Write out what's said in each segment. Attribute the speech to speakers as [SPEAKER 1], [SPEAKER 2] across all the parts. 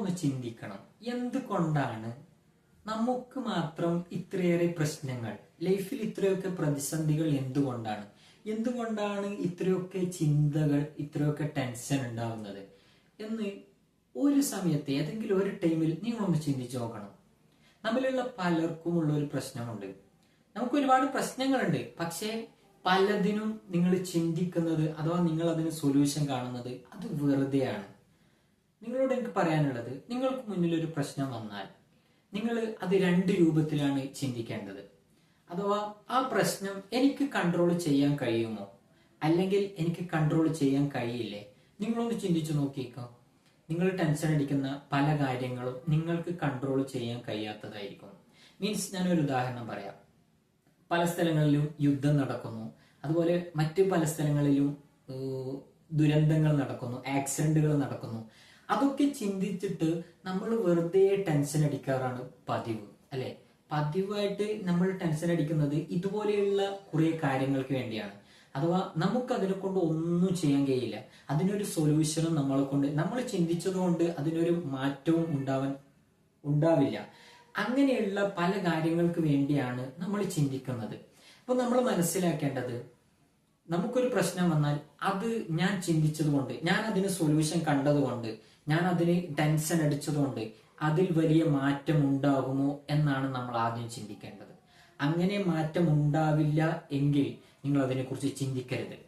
[SPEAKER 1] നമ്മളൊന്ന് ചിന്തിക്കണം. എന്തുകൊണ്ടാണ് നമുക്ക് മാത്രം ഇത്രയേറെ പ്രശ്നങ്ങൾ? ലൈഫിൽ ഇത്രയൊക്കെ പ്രതിസന്ധികൾ എന്തുകൊണ്ടാണ്? എന്തുകൊണ്ടാണ് ഇത്രയൊക്കെ ചിന്തകൾ ഇത്രയൊക്കെ ടെൻഷൻ ഉണ്ടാവുന്നത്? എന്ന് ഒരു സമയത്ത് ഏതെങ്കിലും ഒരു ടൈമിൽ നിങ്ങളൊന്ന് ചിന്തിച്ചു നോക്കണം. നമ്മളിലുള്ള പലർക്കും ഉള്ള ഒരു പ്രശ്നമുണ്ട്. നമുക്ക് ഒരുപാട് പ്രശ്നങ്ങളുണ്ട്. പക്ഷേ പലതിനും നിങ്ങൾ ചിന്തിക്കുന്നത് അഥവാ നിങ്ങൾ അതിന് സൊല്യൂഷൻ കാണുന്നത് അത് വെറുതെയാണ്. നിങ്ങളോട് എനിക്ക് പറയാനുള്ളത് നിങ്ങൾക്ക് മുന്നിൽ ഒരു പ്രശ്നം വന്നാൽ നിങ്ങൾ അത് രണ്ട് രൂപത്തിലാണ് ചിന്തിക്കേണ്ടത്. അഥവാ ആ പ്രശ്നം എനിക്ക് കൺട്രോൾ ചെയ്യാൻ കഴിയുമോ? അല്ലെങ്കിൽ എനിക്ക് കൺട്രോൾ ചെയ്യാൻ കഴിയില്ലേ? നിങ്ങളൊന്ന് ചിന്തിച്ചു നോക്കിയേക്കോ നിങ്ങൾ ടെൻഷൻ അടിക്കുന്ന പല കാര്യങ്ങളും നിങ്ങൾക്ക് കൺട്രോൾ ചെയ്യാൻ കഴിയാത്തതായിരിക്കും. മീൻസ് ഞാനൊരു ഉദാഹരണം പറയാം. പല സ്ഥലങ്ങളിലും യുദ്ധം നടക്കുന്നു. അതുപോലെ മറ്റു പല സ്ഥലങ്ങളിലും ദുരന്തങ്ങൾ നടക്കുന്നു. ആക്സിഡന്റുകൾ നടക്കുന്നു. അതൊക്കെ ചിന്തിച്ചിട്ട് നമ്മൾ വെറുതെ ടെൻഷൻ അടിക്കാറാണ് പതിവ് അല്ലെ? പതിവായിട്ട് നമ്മൾ ടെൻഷൻ അടിക്കുന്നത് ഇതുപോലെയുള്ള കുറെ കാര്യങ്ങൾക്ക് വേണ്ടിയാണ്. അഥവാ നമുക്ക് അതിനെ കൊണ്ട് ഒന്നും ചെയ്യാൻ കഴിയില്ല. അതിനൊരു സൊല്യൂഷനും നമ്മളെ കൊണ്ട് നമ്മൾ ചിന്തിച്ചതുകൊണ്ട് അതിനൊരു മാറ്റവും ഉണ്ടാവാൻ ഉണ്ടാവില്ല. അങ്ങനെയുള്ള പല കാര്യങ്ങൾക്ക് വേണ്ടിയാണ് നമ്മൾ ചിന്തിക്കുന്നത്. അപ്പൊ നമ്മൾ മനസ്സിലാക്കേണ്ടത് നമുക്കൊരു പ്രശ്നം വന്നാൽ അത് ഞാൻ ചിന്തിച്ചതുകൊണ്ട് ഞാൻ അതിന് സൊല്യൂഷൻ കണ്ടതുകൊണ്ട് ഞാൻ അതിന് ടെൻഷൻ അടിച്ചതുകൊണ്ട് അതിൽ വലിയ മാറ്റം ഉണ്ടാകുമോ എന്നാണ് നമ്മൾ ആദ്യം ചിന്തിക്കേണ്ടത്. അങ്ങനെ മാറ്റം ഉണ്ടാവില്ല എങ്കിൽ നിങ്ങൾ അതിനെക്കുറിച്ച് ചിന്തിക്കരുത്.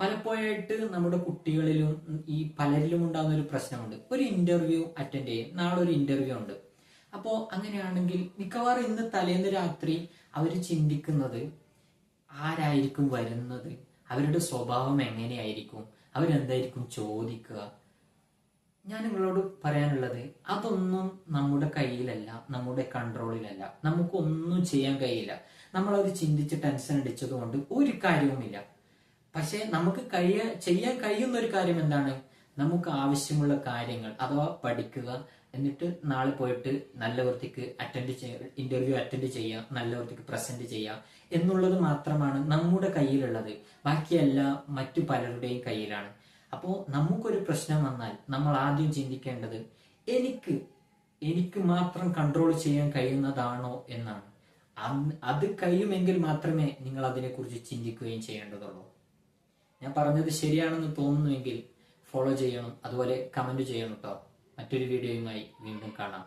[SPEAKER 1] പലപ്പോഴായിട്ട് നമ്മുടെ കുട്ടികളിലും ഈ പലരിലും ഉണ്ടാകുന്ന ഒരു പ്രശ്നമുണ്ട്. ഒരു ഇന്റർവ്യൂ അറ്റൻഡ് ചെയ്യും. നാളെ ഒരു ഇന്റർവ്യൂ ഉണ്ട്. അപ്പോൾ അങ്ങനെയാണെങ്കിൽ മിക്കവാറും ഇന്ന് തലേന്ന് രാത്രി അവർ ചിന്തിക്കുന്നത് ആരായിരിക്കും വരുന്നത്? അവരുടെ സ്വഭാവം എങ്ങനെയായിരിക്കും? അവരെന്തായിരിക്കും ചോദിക്കുക? ഞാൻ നിങ്ങളോട് പറയാനുള്ളത് അതൊന്നും നമ്മുടെ കയ്യിലല്ല നമ്മുടെ കൺട്രോളിലല്ല നമുക്ക് ഒന്നും ചെയ്യാൻ കഴിയില്ല. നമ്മളത് ചിന്തിച്ച് ടെൻഷൻ അടിച്ചതുകൊണ്ട് ഒരു കാര്യവുമില്ല. പക്ഷേ നമുക്ക് കഴിയ ചെയ്യാൻ കഴിയുന്ന ഒരു കാര്യം എന്താണ്? നമുക്ക് ആവശ്യമുള്ള കാര്യങ്ങൾ അഥവാ പഠിക്കുക എന്നിട്ട് നാളെ പോയിട്ട് നല്ല വൃത്തിക്ക് അറ്റൻഡ് ചെയ്യുക ഇന്റർവ്യൂ അറ്റൻഡ് ചെയ്യുക നല്ല വൃത്തിക്ക് പ്രസന്റ് ചെയ്യുക എന്നുള്ളത് മാത്രമാണ് നമ്മുടെ കയ്യിലുള്ളത്. ബാക്കിയെല്ലാം മറ്റു പലരുടെയും കയ്യിലാണ്. അപ്പോൾ നമുക്കൊരു പ്രശ്നം വന്നാൽ നമ്മൾ ആദ്യം ചിന്തിക്കേണ്ടത് എനിക്ക് എനിക്ക് മാത്രം കൺട്രോൾ ചെയ്യാൻ കഴിയുന്നതാണോ എന്നാണ്. അത് കഴിയുമെങ്കിൽ മാത്രമേ നിങ്ങൾ അതിനെക്കുറിച്ച് ചിന്തിക്കുകയും ചെയ്യേണ്ടതുള്ളൂ. ഞാൻ പറഞ്ഞത് ശരിയാണെന്ന് തോന്നുന്നുവെങ്കിൽ ഫോളോ ചെയ്യണം അതുപോലെ കമന്റ് ചെയ്യണം കേട്ടോ മറ്റൊരു വീഡിയോയുമായി വീണ്ടും കാണാം.